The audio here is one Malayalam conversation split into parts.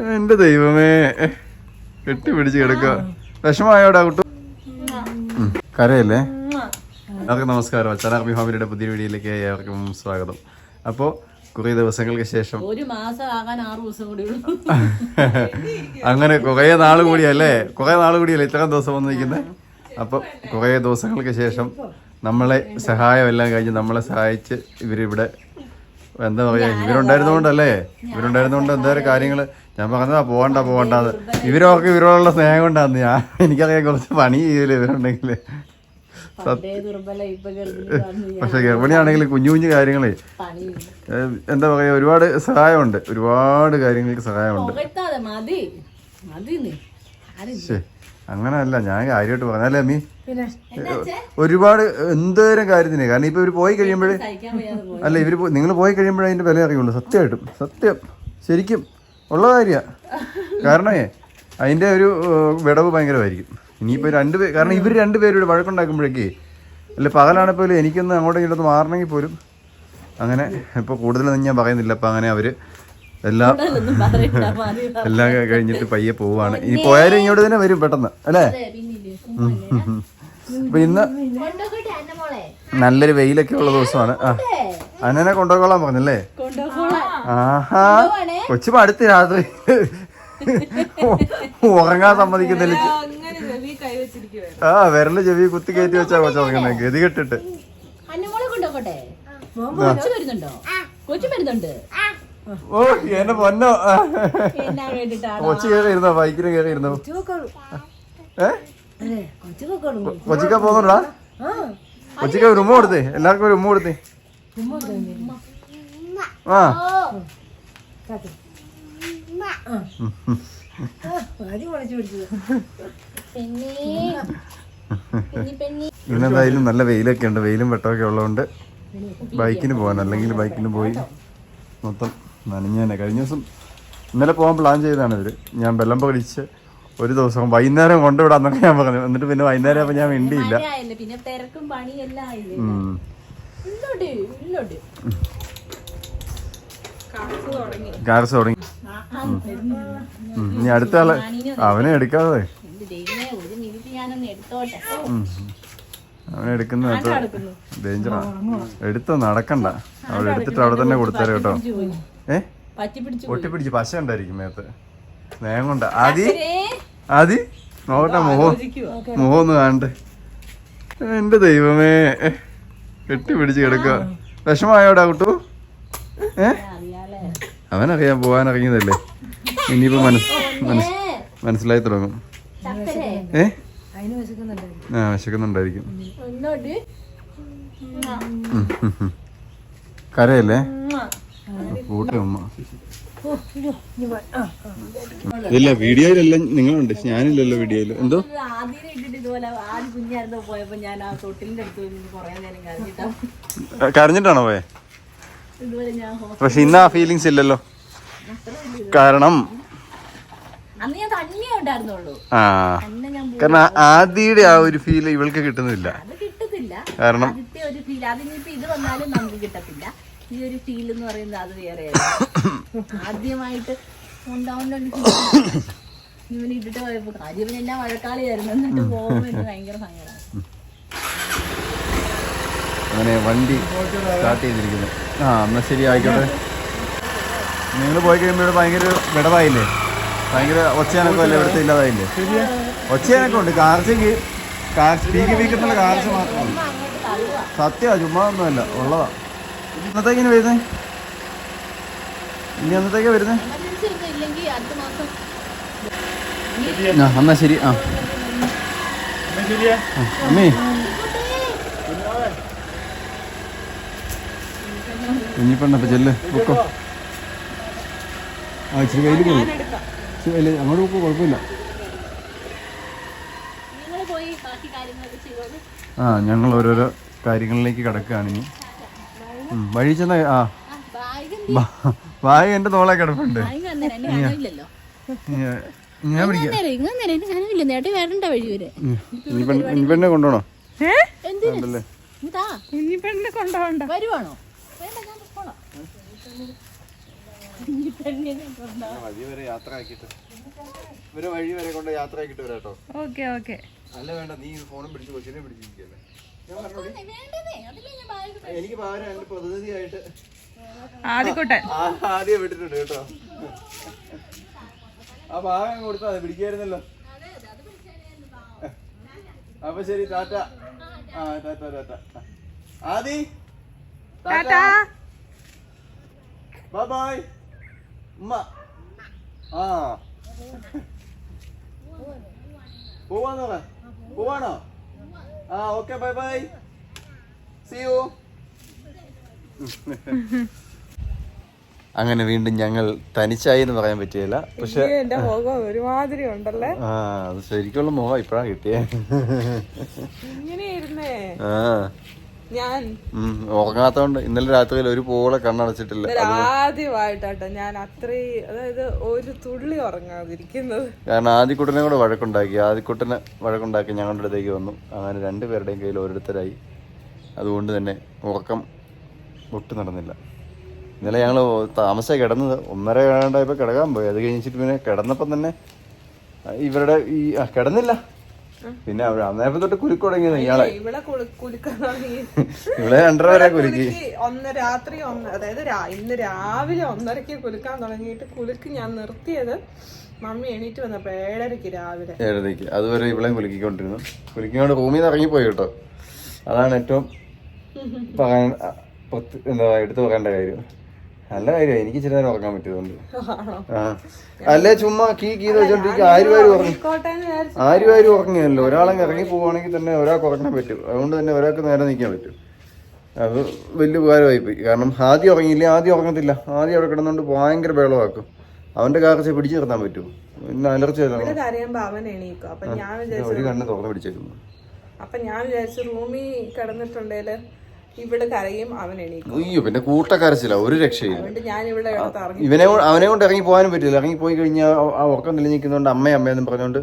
എന്റെ ദൈവമേ. കെട്ടിപ്പിടിച്ച് കിടക്കുക. വിഷമായോടാ കുട്ടു കരയല്ലേ? എല്ലാവർക്കും നമസ്കാരം. അച്ഛനാർമി ഫാമിലിയുടെ പുതിയ വീഡിയോയിലേക്ക് ഏവർക്കും സ്വാഗതം. അപ്പോൾ കുറേ ദിവസങ്ങൾക്ക് ശേഷം ഒരു മാസം ആകാൻ ആറ് ദിവസം കൂടി അങ്ങനെ കുറേ നാൾ കൂടിയല്ലേ? കുറേ നാൾ കൂടിയല്ലേ ഇത്രയും ദിവസം വന്നിരിക്കുന്നത് അപ്പൊ അപ്പോൾ കുറേ ദിവസങ്ങൾക്ക് ശേഷം നമ്മളെ സഹായം എല്ലാം കഴിഞ്ഞ് നമ്മളെ സഹായിച്ച് ഇവരിവിടെ എന്താ പറയാ ഇവരുണ്ടായിരുന്നോണ്ടല്ലേ? ഇവരുണ്ടായിരുന്നോണ്ട് എന്തായാലും കാര്യങ്ങൾ? ഞാൻ പറഞ്ഞതാ പോകണ്ട പോകണ്ട ഇവരൊക്കെ ഇവരോടുള്ള സ്നേഹം കൊണ്ടാന്ന്. ഞാൻ എനിക്കറിയാം കുറച്ച് പണി ചെയ്യൂലേ ഇവരുണ്ടെങ്കിൽ പക്ഷെ ഗർഭിണിയാണെങ്കിൽ കുഞ്ഞു കുഞ്ഞു കാര്യങ്ങളെ. എന്താ പറയാ ഒരുപാട് സഹായമുണ്ട്. ഒരുപാട് കാര്യങ്ങൾക്ക് സഹായമുണ്ട്. അങ്ങനെ അല്ല ഞാൻ കാര്യമായിട്ട് പറഞ്ഞാലേ അമ്മി? ഒരുപാട് എന്തോരം കാര്യത്തിന്. കാരണം ഇപ്പൊ ഇവർ പോയി കഴിയുമ്പോഴേ അല്ല ഇവർ നിങ്ങൾ പോയി കഴിയുമ്പോഴേ അതിന്റെ വില അറിയുള്ളൂ. സത്യമായിട്ടും. സത്യം. ശരിക്കും. ഉള്ള കാര്യ. കാരണമേ അതിന്റെ ഒരു വിടവ് ഭയങ്കരമായിരിക്കും. ഇനിയിപ്പോ രണ്ട് പേര് കാരണം ഇവർ രണ്ട് രണ്ടുപേരും വഴക്കുണ്ടാക്കുമ്പോഴേക്കേ അല്ലെ പകലാണ് പോലും എനിക്കൊന്ന് അങ്ങോട്ടും ഇങ്ങോട്ടും മാറണമെങ്കിൽ പോലും അങ്ങനെ ഇപ്പോൾ കൂടുതലൊന്നും ഞാൻ പറയുന്നില്ല. അപ്പം അങ്ങനെ അവർ എല്ലാ എല്ലാം കഴിഞ്ഞിട്ട് പയ്യെ പോവാണ്. ഇനി പോയാലും ഇങ്ങോട്ട് തന്നെ വരും പെട്ടെന്ന് അല്ലേ? അപ്പം ഇന്ന് നല്ലൊരു വെയിലൊക്കെ ഉള്ള ദിവസമാണ്. ആ അന്നനെ കൊണ്ടുപോകോളാൻ പറഞ്ഞല്ലേ? ആഹാ. കൊച്ചു അടുത്ത് രാത്രി. ഉറങ്ങാൻ സമ്മതിക്കുന്നില്ല. ആ വിരൽ ചെവി കുത്തി കയറ്റി വെച്ചാ കൊച്ചു ഉറങ്ങുന്നത് ഗതി കെട്ടിട്ട്. അന്നമോളെ കൊണ്ടുപോകട്ടെ കൊച്ചു വരുന്നുണ്ടോ? കൊച്ചു വരുന്നുണ്ട്. ഓ എന്റെ പൊന്നോ. കൊച്ചു കയറി ഇരുന്നോ ബൈക്കിന് കയറി ഇരുന്നോ ഏ? കൊച്ചിക്ക പോകുന്നുണ്ടാ? കൊച്ചിക്ക ഒരു ഉമ്മ കൊടുത്തേ. എല്ലാവർക്കും ഒരു ഉമ്മ കൊടുത്തേ. ആ. ഇന്നെന്തായാലും നല്ല വെയിലൊക്കെ ഉണ്ട്. വെയിലും വെട്ടമൊക്കെ ഉള്ളതുകൊണ്ട് ബൈക്കിന് പോകാൻ അല്ലെങ്കിൽ ബൈക്കിന് പോയി മൊത്തം നനഞ്ഞേനെ. കഴിഞ്ഞ ദിവസം ഇന്നലെ പോകാൻ പ്ലാൻ ചെയ്തതാണ് ഇവർ. ഞാൻ വെള്ളം പകടിച്ച് ഒരു ദിവസം വൈകുന്നേരം കൊണ്ടുവിടാന്നൊക്കെ ഞാൻ പറഞ്ഞു. എന്നിട്ട് പിന്നെ വൈകുന്നേരം അപ്പൊ ഞാൻ മിണ്ടിയില്ല. പിന്നെ തിരക്കും പണിയെല്ലാം കാർസ് തുടങ്ങി. ഇനി അടുത്ത ആൾ അവനെ എടുക്കാതെ. അവനെ എടുക്കുന്നത് ഡേഞ്ചറാണ് എടുത്തോ? നടക്കണ്ട. അവിടെ എടുത്തിട്ട് അവിടെ തന്നെ കൊടുത്തേരെ കേട്ടോ. ഏ? പിടിച്ചു ഒട്ടിപ്പിടിച്ച് പശ ഉണ്ടായിരിക്കും മേത്ത്. സ്നേഹം കൊണ്ട്. ആദി? ആദി? നോക്കട്ടെ മുഖം മുഖം ഒന്ന് കാണട്ടെ. എന്റെ ദൈവമേ. കെട്ടിപ്പിടിച്ച് കിടക്കുക വിഷമായോടാ കുട്ടു? ഏ? അറിയാലേ അറിയാൻ പോകാൻ ഇറങ്ങിയതല്ലേ ഇനിയിപ്പോ മനസ് മനസ് മനസ്സിലായി തുടങ്ങും. ഏ? ആ വിശക്കുന്നുണ്ടായിരിക്കും. കരയല്ലേ? കൂട്ടെ ഉമ്മ. ഇല്ല വീഡിയോയിലല്ല നിങ്ങളുണ്ട്. ഞാനില്ലല്ലോ വീഡിയോയിൽ എന്തോ? ആദ്യം ഇട്ടിട്ട് ഇതുപോലെ ആദ്യം കുഞ്ഞായിരുന്നു പോയപ്പോ ഞാൻ ആ തൊട്ടിലിന്റെ അടുത്ത് നിന്ന് നേരം കരഞ്ഞിട്ടാ. കരഞ്ഞിട്ടാണോ പോയെ? പക്ഷെ ഇന്ന് ആ ഫീലിങ്സ് ഇല്ലല്ലോ. കാരണം കാരണം ആദിയുടെ ആ ഒരു ഫീൽ ഇവൾക്ക് കിട്ടുന്നില്ല. കാരണം ഈ ഒരു ഫീൽ എന്ന് പറയുന്നത് അത് വേറെ ആദ്യമായിട്ട് ഇവനിട്ടിട്ട് ഇട്ടിട്ട് പോയപ്പോ കാര്യം എന്നാ വഴക്കാളിയായിരുന്നു. എന്നിട്ട് പോകുമ്പോ എനിക്ക് ഭയങ്കര സങ്കടം. അങ്ങനെ വണ്ടി സ്റ്റാർട്ട് ചെയ്തിരിക്കുന്നു. ആ എന്നാൽ ശരി ആയിക്കോട്ടെ. നിങ്ങൾ പോയി കഴിയുമ്പോൾ ഇവിടെ ഭയങ്കര വിടവായില്ലേ? ഭയങ്കര ഒച്ചയാനൊക്കെ അല്ലേ ഇവിടുത്തെ ഇല്ലാതായില്ലേ? ഒച്ചയാനൊക്കെ ഉണ്ട് കാർച്ചയ്ക്ക് കാർ സ്പീക്ക് വീക്കത്തുള്ള കാർച്ച മാത്രമാണ് സത്യമാണ് ചുമ്മാ ഒന്നുമല്ല ഉള്ളതാ ഇന്നത്തേക്കിന് വരുന്നേ? ഇനി എന്നത്തേക്കാ വരുന്നേ? എമർജൻസി അടുത്ത മാസം ആ. എന്നാ ശരി ആ, അമ്മേ. കുഞ്ഞിപ്പെണ്ണ ചെല്ല്. ബുക്കോ ആ ഇച്ചിരി വെയിൽ പോകും ഇച്ചിരി വെയിൽ അങ്ങോട്ട് ബുക്കോ കുഴപ്പമില്ല ആ ഞങ്ങൾ ഓരോരോ കാര്യങ്ങളിലേക്ക് കിടക്കുകയാണ് ഇനി. വഴി ചെന്ന ആ. ബാഗ് എന്റെ തോളെ കിടപ്പുണ്ട്. ഞാൻ- പിടിക്കാം. കൊണ്ടുപോണോ കൊണ്ടുപോകണ്ട. വരുവാണോ വേണ്ട ഞാൻ പോളാം കുഞ്ഞിപ്പെണ്ണിനെ കൊണ്ടാ വഴി വരെ യാത്ര ആക്കിയിട്ട് ഇവരെ വഴി വരെ കൊണ്ട് യാത്ര ആക്കിയിട്ട് വരാട്ടോ. Okay okay. അല്ല വേണ്ട നീ ഫോണും പിടിച്ച് കൊച്ചിനെ പിടിച്ചിരിക്കല്ലേ എനിക്ക് പകരം അതിന്റെ പ്രതിനിധിയായിട്ട് ആദ്യക്കൂട്ടൻ ആ- ആദ്യം വിട്ടിട്ടുണ്ട് കേട്ടോ. ആ ഭാഗം കൊടുത്താ പിടിക്കായിരുന്നല്ലോ. അപ്പൊ ശരി ടാറ്റ. ആ tata tata. Adi. Tata. Bye bye ഉമ്മ ആ. പോവാന്നോ? പോവാണോ? ആ okay bye bye see you അങ്ങനെ വീണ്ടും ഞങ്ങൾ തനിച്ചായി എന്ന് പറയാൻ പറ്റിയല്ല. പക്ഷെ എന്റെ മുഖം ഒരുമാതിരി ഉണ്ടല്ലേ? ആ അത് ശരിക്കുള്ള മുഖം ഇപ്പഴാ കിട്ടിയേ. ഇങ്ങനെയായിരുന്നേ. ആ. ഞാൻ. ഉറങ്ങാത്തോണ്ട് ഇന്നലെ രാത്രിയിൽ ഒരു പോളെ കണ്ണടച്ചിട്ടില്ല. ആദ്യമായിട്ടാട്ടോ ഞാൻ അത്രയും അതായത് ഒരു തുള്ളി ഉറങ്ങാതിരിക്കുന്നത്. കാരണം ആദ്യക്കുട്ടനെ കൂടെ വഴക്കുണ്ടാക്കി. ആദ്യക്കുട്ടനെ വഴക്കുണ്ടാക്കി ഞങ്ങളുടെ അടുത്തേക്ക് വന്നു. അങ്ങനെ രണ്ടുപേരുടെയും കയ്യിൽ ഓരോരുത്തരായി. അതുകൊണ്ട് തന്നെ ഉറക്കം ഒട്ടും നടന്നില്ല. ഇന്നലെ ഞങ്ങൾ താമസം കിടന്നത്. ഒന്നര ഏഴാണ്ടായപ്പോൾ കിടക്കാൻ പോയി. അത് കഴിഞ്ഞിട്ട് പിന്നെ കിടന്നപ്പം തന്നെ ഇവരുടെ ഈ കിടന്നില്ല. പിന്നെ അവർ അന്നേരം തൊട്ട് കുലുക്ക് തുടങ്ങിയത് ഇയാളെ. ഇവിടെ ഇവിടെ രണ്ടര വരെ കുലുക്കി. ഒന്ന് രാത്രി ഒന്ന് അതായത് ഇന്ന് രാവിലെ ഒന്നരക്ക് കുലുക്കാൻ തുടങ്ങിയിട്ട് കുലുക്ക് ഞാൻ നിർത്തിയത് മമ്മി എണീറ്റ് വന്നപ്പോ ഏഴരക്ക് രാവിലെ. ഏഴരക്ക് അതുവരെ ഇവളെയും കുലുക്കിക്കൊണ്ടിരുന്നു. കുലുക്കിക്കൊണ്ട് റൂമിൽ നിന്ന് ഇറങ്ങിപ്പോയി കേട്ടോ. അതാണ് ഏറ്റവും പറയാൻ എന്താ എടുത്തു പറയേണ്ട കാര്യം. നല്ല കാര്യം എനിക്ക് ഇച്ചിരി നേരം ഉറങ്ങാൻ പറ്റിയതുകൊണ്ട്. ആ. അല്ലേ ചുമ്മാ കീ കീ വെച്ചോണ്ടിരിക്കും ആരുമാരും ഉറങ്ങി? ആരും ആരും ഉറങ്ങിയല്ലോ ഒരാളങ്ങ് ഇറങ്ങി പോവുകയാണെങ്കിൽ തന്നെ ഒരാൾക്ക് ഉറങ്ങാൻ പറ്റും. അതുകൊണ്ട് തന്നെ ഒരാൾക്ക് നേരെ നിൽക്കാൻ പറ്റും. അത് വലിയ ഉപകാരമായി പോയി കാരണം ആദ്യം ഉറങ്ങിയില്ലേ? ആദ്യം ഉറങ്ങത്തില്ല. ആദ്യം അവിടെ കിടന്നുകൊണ്ട് ഭയങ്കര ബേളവാക്കും അവന്റെ കാർച്ച പിടിച്ചു നിർത്താൻ പറ്റും. പിന്നെ അലർച്ച ഒരു കണ്ണ് തുറന്ന് പിടിച്ചേക്കുന്നു. അപ്പൊ ഞാൻ വിചാരിച്ചു റൂമിൽ കിടന്നിട്ടുണ്ടേൽ ഇവിടെ കരയും അവൻ എണീക്കും. അയ്യോ പിന്നെ കൂട്ടക്കരച്ചില്ല ഒരു രക്ഷയില്ല. അതുകൊണ്ട് ഞാൻ ഇവിടെ ഇറങ്ങി ഇവനെ അവനെ കൊണ്ട് ഇറങ്ങി പോകാനും പറ്റില്ല. ഇറങ്ങി പോയി കഴിഞ്ഞാൽ ആ ഉറക്കം തെളിഞ്ഞിരിക്കുന്നതുകൊണ്ട് അമ്മ അമ്മയെന്നും പറഞ്ഞുകൊണ്ട്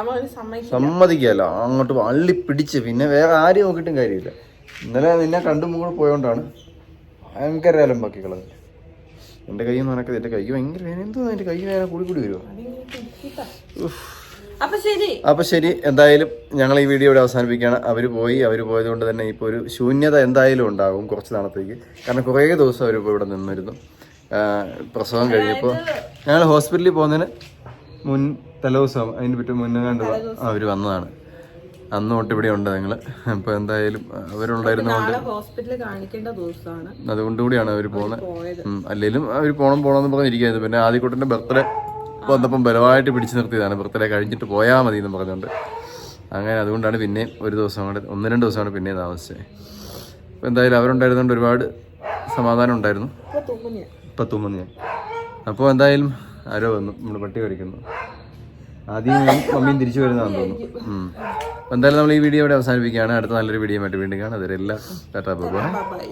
അവൻ സമ്മതിക്കും സമ്മതിക്കുകയല്ല അങ്ങോട്ട് അള്ളി പിടിച്ച് പിന്നെ വേറെ ആരും നോക്കിയിട്ടും കാര്യമില്ല. ഇന്നലെ നിന്നെ കണ്ടും കൂടെ പോയോണ്ടാണ് ഭയങ്കര അലമ്പാക്കി കളഞ്ഞത് എന്റെ കൈ നനക്കത് എന്റെ കൈ ഭയങ്കര വേദന. എന്തോ എന്റെ കൈ വേദന കൂടി കൂടി വരുമോ അപ്പൊ ശരി. എന്തായാലും ഞങ്ങൾ ഈ വീഡിയോ ഇവിടെ അവസാനിപ്പിക്കുകയാണ്. അവർ പോയി. അവർ പോയത് കൊണ്ട് തന്നെ ഇപ്പോൾ ഒരു ശൂന്യത എന്തായാലും ഉണ്ടാകും കുറച്ച് നാളത്തേക്ക്. കാരണം കുറേ ദിവസം അവർ ഇപ്പോൾ ഇവിടെ നിന്നിരുന്നു. പ്രസവം കഴിഞ്ഞപ്പോൾ ഞങ്ങൾ ഹോസ്പിറ്റലിൽ പോകുന്നതിന് മുൻ തലേദിവസം അതിന് പറ്റും മുന്നേ കണ്ട് അവർ വന്നതാണ്. അന്ന് തൊട്ട് ഇവിടെ ഉണ്ട് നിങ്ങൾ അപ്പൊ എന്തായാലും കാണിക്കേണ്ട ദിവസമാണ്. അതുകൊണ്ടുകൂടിയാണ് അവർ പോകുന്നത് അല്ലെങ്കിലും അവർ പോണം പോണെന്ന് പറഞ്ഞിരിക്കുന്നത് പിന്നെ ആദ്യക്കൂട്ടിന്റെ ബർത്ത്ഡേ വന്നപ്പം ബലമായിട്ട് പിടിച്ചു നിർത്തിയതാണ്. ബർത്ത്ഡേ കഴിഞ്ഞിട്ട് പോയാൽ മതി എന്ന് പറഞ്ഞുകൊണ്ട്. അങ്ങനെ അതുകൊണ്ടാണ് പിന്നെ ഒരു ദിവസം കൂടെ ഒന്ന് രണ്ട് ദിവസമാണ് പിന്നെ താമസിച്ചത്. അപ്പോൾ എന്തായാലും അവരുണ്ടായിരുന്നുകൊണ്ട് ഒരുപാട് സമാധാനം ഉണ്ടായിരുന്നു. ഇപ്പൊ അപ്പോൾ എന്തായാലും ആരോ വന്നു. നമ്മൾ പട്ടി കഴിക്കുന്നു ആദ്യം മമ്മിയും തിരിച്ചു വരുന്നതാണെന്ന് തോന്നുന്നു. എന്തായാലും നമ്മൾ ഈ വീഡിയോ ഇവിടെ അവസാനിപ്പിക്കുകയാണ്. അടുത്ത നല്ലൊരു വീഡിയോ ആയിട്ട് വീണ്ടും കാണാം. അതിലെല്ലാം ടാറ്റാ ബൈ.